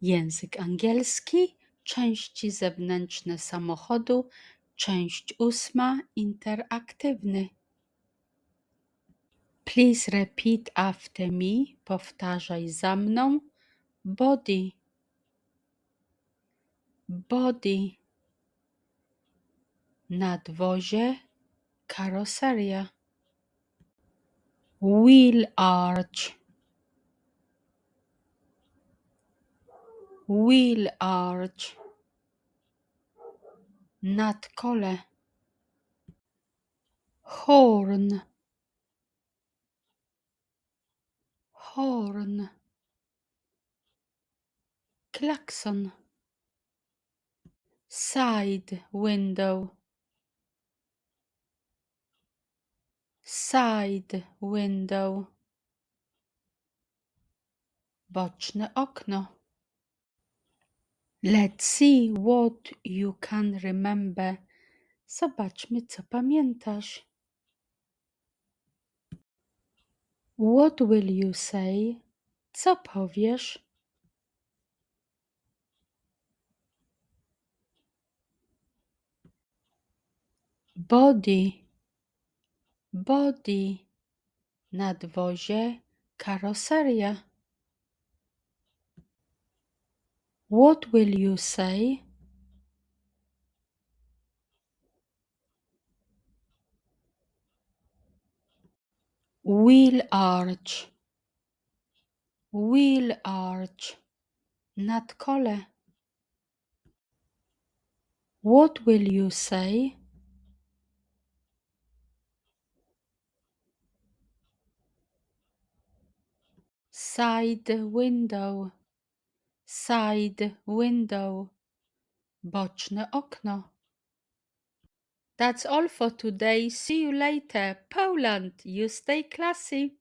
Język angielski, części zewnętrzne samochodu, część ósma, interaktywny. Please repeat after me, powtarzaj za mną. Body, body. Nadwozie, karoseria. Wheel arch, wheel arch. Nadkole. Horn, horn. Klakson. Side window. Side window. Boczne okno. Let's see what you can remember. Zobaczmy, co pamiętasz. What will you say? Co powiesz? Body, body. Nadwozie, karoseria. What will you say? Wheel arch, wheel arch. not Nadkole. What will you say? Side window, side window. Boczne okno. That's all for today. See you later. Poland, you stay classy.